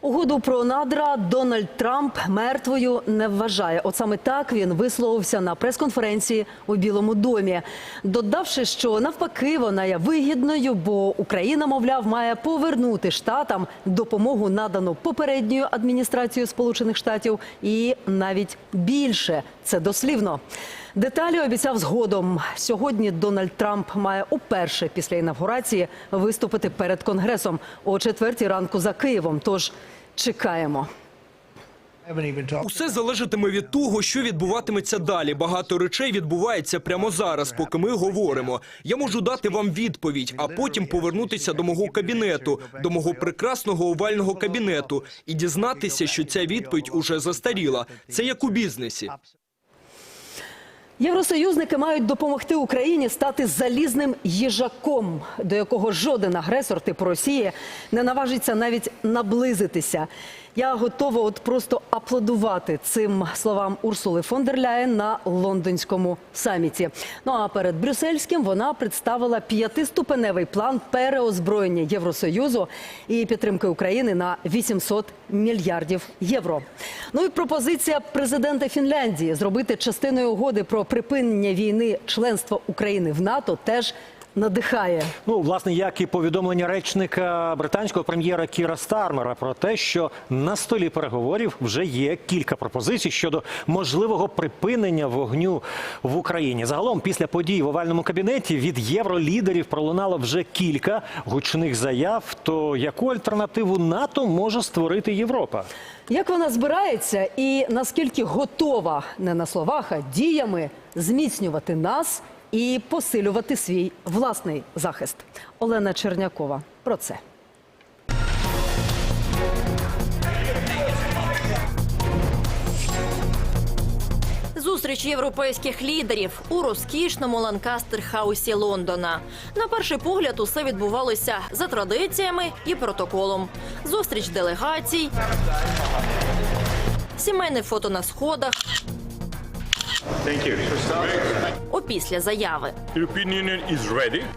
Угоду про надра Дональд Трамп мертвою не вважає. От саме так він висловився на прес-конференції у Білому домі, додавши, що навпаки вона є вигідною, бо Україна, мовляв, має повернути штатам допомогу надану попередньою адміністрацією Сполучених Штатів, і навіть більше це дослівно. Деталі обіцяв згодом. Сьогодні Дональд Трамп має уперше після інавгурації виступити перед конгресом о четвертій ранку за Києвом. Тож чекаємо. Усе залежатиме від того, що відбуватиметься далі. Багато речей відбувається прямо зараз, поки ми говоримо. Я можу дати вам відповідь, а потім повернутися до мого кабінету, до мого прекрасного овального кабінету, і дізнатися, що ця відповідь уже застаріла. Це як у бізнесі. Євросоюзники мають допомогти Україні стати залізним їжаком, до якого жоден агресор типу Росії не наважиться навіть наблизитися. Я готова от просто аплодувати цим словам Урсули фон дер Ляєн на лондонському саміті. Ну а перед брюссельським вона представила п'ятиступеневий план переозброєння Євросоюзу і підтримки України на 800 мільярдів євро. Ну і пропозиція президента Фінляндії зробити частиною угоди про припинення війни членства України в НАТО теж надихає. Ну, власне, як і повідомлення речника британського прем'єра Кіра Стармера про те, що на столі переговорів вже є кілька пропозицій щодо можливого припинення вогню в Україні. Загалом, після подій в овальному кабінеті від євролідерів пролунало вже кілька гучних заяв. То яку альтернативу НАТО може створити Європа? Як вона збирається і наскільки готова не на словах, а діями зміцнювати нас і посилювати свій власний захист? Олена Чернякова про це. Зустріч європейських лідерів у розкішному Ланкастер хаусі Лондона. На перший погляд, усе відбувалося за традиціями і протоколом. Зустріч делегацій, сімейне фото на сходах. Опісля заяви.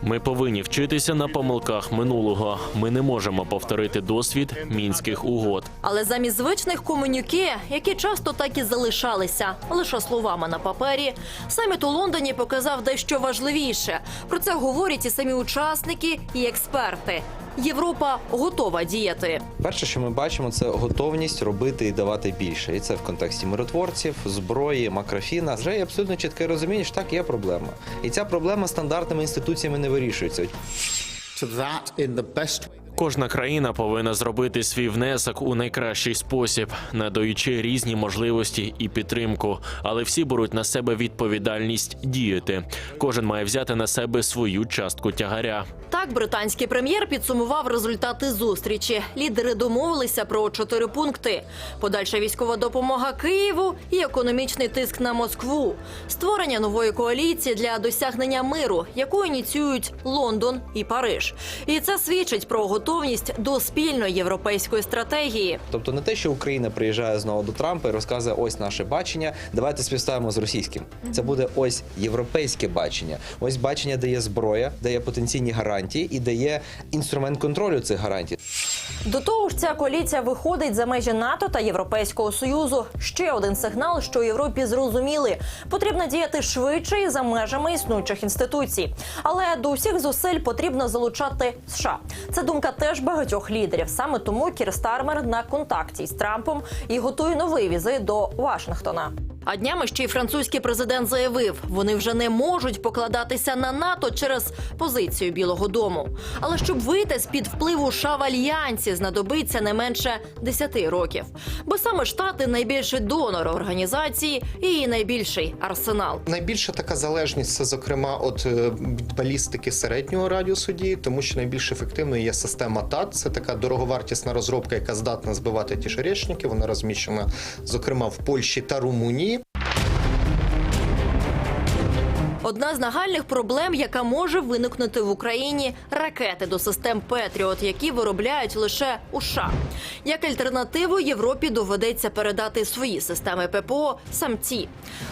Ми повинні вчитися на помилках минулого. Ми не можемо повторити досвід мінських угод. Але замість звичних комунюке, які часто так і залишалися лише словами на папері, саміт у Лондоні показав дещо важливіше. Про це говорять і самі учасники, і експерти. Європа готова діяти. Перше, що ми бачимо, це готовність робити і давати більше. І це в контексті миротворців, зброї, макрофіна. Вже є абсолютно чітке розуміння, що так є проблема. І ця проблема стандартними інституціями не вирішується. Кожна країна повинна зробити свій внесок у найкращий спосіб, надаючи різні можливості і підтримку. Але всі беруть на себе відповідальність діяти. Кожен має взяти на себе свою частку тягаря. Так, британський прем'єр підсумував результати зустрічі. Лідери домовилися про чотири пункти: подальша військова допомога Києву і економічний тиск на Москву, створення нової коаліції для досягнення миру, яку ініціюють Лондон і Париж. І це свідчить про готовність до спільної європейської стратегії. Тобто не те, що Україна приїжджає знову до Трампа і розказує ось наше бачення. Давайте співставимо з російським. Це буде ось європейське бачення. Ось бачення, де є зброя, де є потенційні гарантії і де є інструмент контролю цих гарантій. До того ж, ця коаліція виходить за межі НАТО та Європейського союзу. Ще один сигнал, що Європі зрозуміли, потрібно діяти швидше і за межами існуючих інституцій. Але до усіх зусиль потрібно залучати США. Це думка теж багатьох лідерів. Саме тому Кір Стармер на контакті з Трампом і готує новий візит до Вашингтона. А днями ще й французький президент заявив, вони вже не можуть покладатися на НАТО через позицію Білого Дому. Але щоб вийти з під впливу альянсі, знадобиться не менше 10 років. Бо саме штати найбільший донор організації і її найбільший арсенал. Найбільша така залежність це, зокрема, от е, балістики середнього радіусу дії, тому що найбільш ефективною є система ТАТ. Це така дороговартісна розробка, яка здатна збивати ті ж. Вона розміщена, зокрема, в Польщі та Румунії. Одна з нагальних проблем, яка може виникнути в Україні ракети до систем Петріот, які виробляють лише у США. Як альтернативу Європі доведеться передати свої системи ППО самці.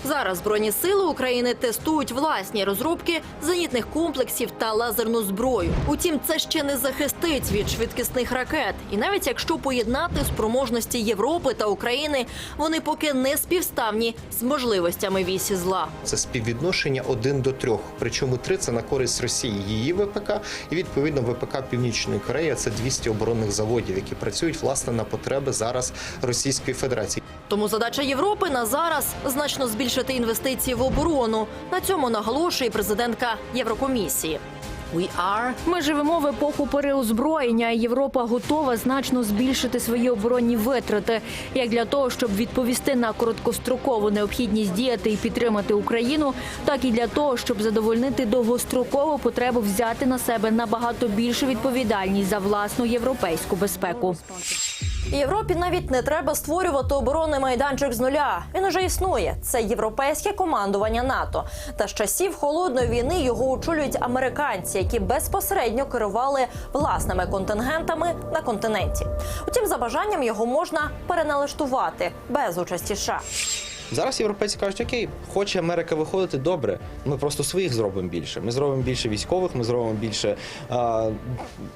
Зараз збройні сили України тестують власні розробки зенітних комплексів та лазерну зброю. Утім, це ще не захистить від швидкісних ракет. І навіть якщо поєднати спроможності Європи та України, вони поки не співставні з можливостями вісі зла. Це співвідношення один до трьох. Причому три це на користь Росії її ВПК, і відповідно ВПК Північної Кореї це 200 оборонних заводів, які працюють власне на потреби зараз Російської Федерації. Тому задача Європи на зараз значно збільшити інвестиції в оборону. На цьому наголошує президентка Єврокомісії. Ми живемо в епоху переозброєння. і Європа готова значно збільшити свої оборонні витрати, як для того, щоб відповісти на короткострокову необхідність діяти і підтримати Україну, так і для того, щоб задовольнити довгострокову потребу взяти на себе набагато більшу відповідальність за власну європейську безпеку. Європі навіть не треба створювати оборонний майданчик з нуля. Він уже існує. Це європейське командування НАТО. Та з часів холодної війни його очолюють американці, які безпосередньо керували власними контингентами на континенті. Утім, за бажанням його можна переналаштувати без участі США. Зараз європейці кажуть, окей, хоче Америка виходити добре. Ми просто своїх зробимо більше. Ми зробимо більше військових, ми зробимо більше а,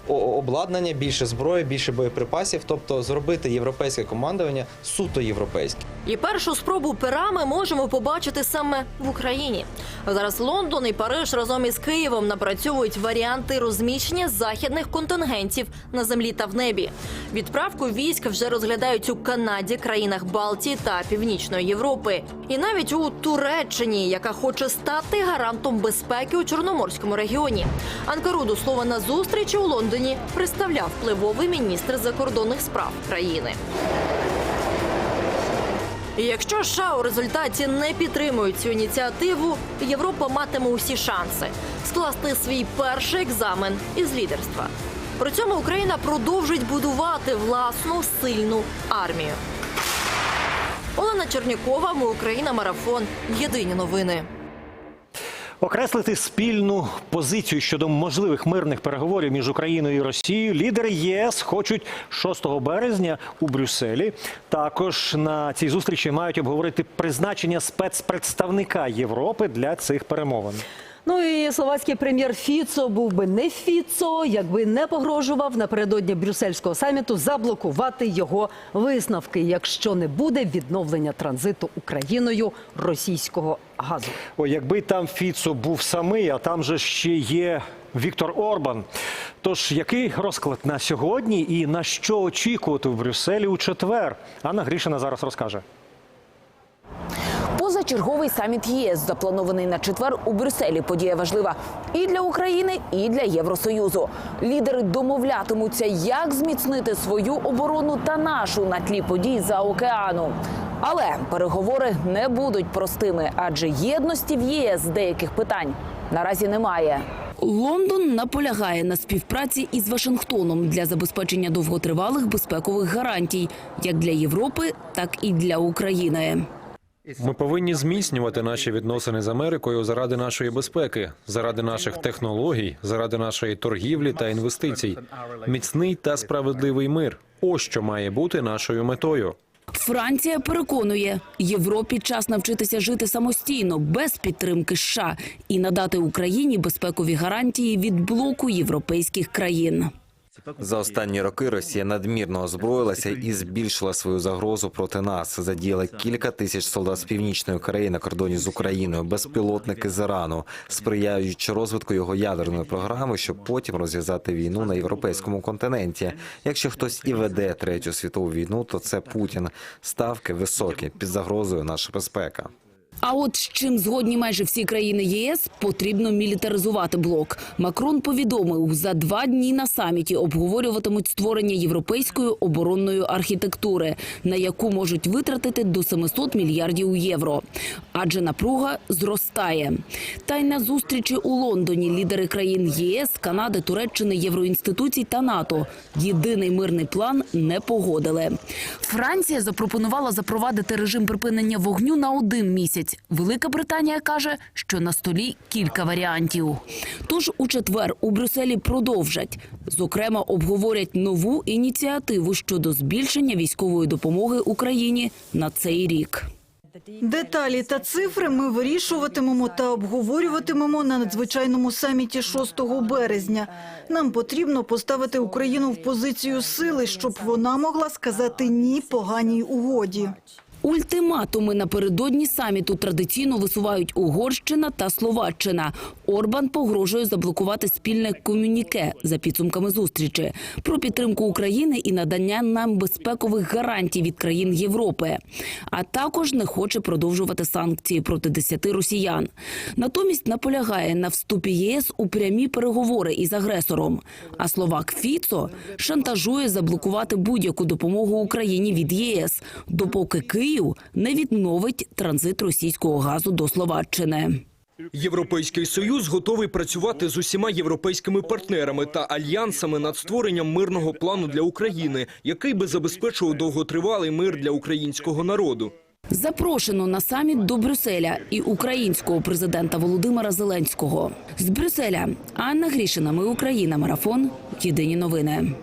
обладнання, більше зброї, більше боєприпасів. Тобто зробити європейське командування суто європейське. І першу спробу пера ми можемо побачити саме в Україні. Зараз Лондон і Париж разом із Києвом напрацьовують варіанти розміщення західних контингентів на землі та в небі. Відправку військ вже розглядають у Канаді, країнах Балтії та Північної Європи, і навіть у Туреччині, яка хоче стати гарантом безпеки у Чорноморському регіоні. Анкару до слова на зустрічі у Лондоні представляв впливовий міністр закордонних справ країни. Якщо США у результаті не підтримують цю ініціативу, Європа матиме усі шанси скласти свій перший екзамен із лідерства. При цьому Україна продовжить будувати власну сильну армію. Олена Чернікова, ми Україна, марафон. Єдині новини. Окреслити спільну позицію щодо можливих мирних переговорів між Україною і Росією лідери ЄС хочуть 6 березня у Брюсселі. Також на цій зустрічі мають обговорити призначення спецпредставника Європи для цих перемовин. Ну і словацький прем'єр Фіцо був би не Фіцо, якби не погрожував напередодні брюссельського саміту заблокувати його висновки, якщо не буде відновлення транзиту Україною російського газу. О, якби там Фіцо був самий, а там же ще є Віктор Орбан. Тож який розклад на сьогодні і на що очікувати в Брюсселі у четвер? Анна Грішина зараз розкаже. Позачерговий саміт ЄС запланований на четвер у Брюсселі. Подія важлива і для України, і для Євросоюзу. Лідери домовлятимуться, як зміцнити свою оборону та нашу на тлі подій за океану. Але переговори не будуть простими, адже єдності в ЄС деяких питань наразі немає. Лондон наполягає на співпраці із Вашингтоном для забезпечення довготривалих безпекових гарантій як для Європи, так і для України. Ми повинні зміцнювати наші відносини з Америкою заради нашої безпеки, заради наших технологій, заради нашої торгівлі та інвестицій. Міцний та справедливий мир. Ось що має бути нашою метою. Франція переконує, Європі час навчитися жити самостійно, без підтримки США і надати Україні безпекові гарантії від блоку європейських країн. За останні роки Росія надмірно озброїлася і збільшила свою загрозу проти нас. Задіяла кілька тисяч солдат з північної Кореї на кордоні з Україною, безпілотники з Ірану, сприяючи розвитку його ядерної програми, щоб потім розв'язати війну на європейському континенті. Якщо хтось і веде третю світову війну, то це Путін. Ставки високі під загрозою наша безпека. А от з чим згодні майже всі країни ЄС, потрібно мілітаризувати блок. Макрон повідомив, за два дні на саміті обговорюватимуть створення європейської оборонної архітектури, на яку можуть витратити до 700 мільярдів євро. Адже напруга зростає. Та й на зустрічі у Лондоні лідери країн ЄС, Канади, Туреччини, Євроінституцій та НАТО єдиний мирний план не погодили. Франція запропонувала запровадити режим припинення вогню на один місяць. Натомість Велика Британія каже, що на столі кілька варіантів. Тож у четвер у Брюсселі продовжать. Зокрема, обговорять нову ініціативу щодо збільшення військової допомоги Україні на цей рік. Деталі та цифри ми вирішуватимемо та обговорюватимемо на надзвичайному саміті 6 березня. Нам потрібно поставити Україну в позицію сили, щоб вона могла сказати ні поганій угоді. Ультиматуми напередодні саміту традиційно висувають Угорщина та Словаччина. Орбан погрожує заблокувати спільне комюніке за підсумками зустрічі про підтримку України і надання нам безпекових гарантій від країн Європи. А також не хоче продовжувати санкції проти десяти росіян. Натомість наполягає на вступі ЄС у прямі переговори із агресором. А словак Фіцо шантажує заблокувати будь-яку допомогу Україні від ЄС, допоки Київ не відновить транзит російського газу до Словаччини. Європейський союз готовий працювати з усіма європейськими партнерами та альянсами над створенням мирного плану для України, який би забезпечував довготривалий мир для українського народу. Запрошено на саміт до Брюсселя і українського президента Володимира Зеленського. З Брюсселя Анна Грішина. Ми Україна. Марафон. Єдині новини.